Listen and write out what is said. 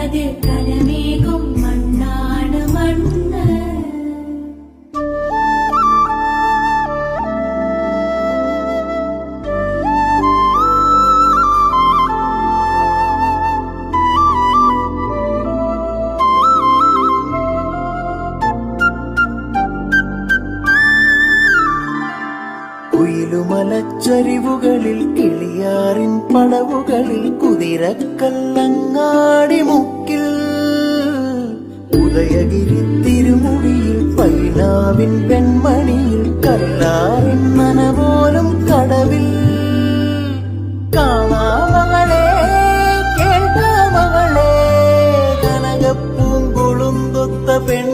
കതിർ കുയിലുമലച്ചരിവുകളിൽ കിളിയാറിൻ പടവുകളിൽ കുതിരക്കല്ലങ്ങാടി മുക്കിൽ. ഉദയഗിരി തിരുമുടിയിൽ പൈനാവിൻ വെൺമണിയിൽ കല്ലാറിൻ നനപോലും കടവിൽ. കാണാമകളേ കേൾക്കാമകളേ കനകപ്പൂങ്കുളും തൊത്ത പെൺ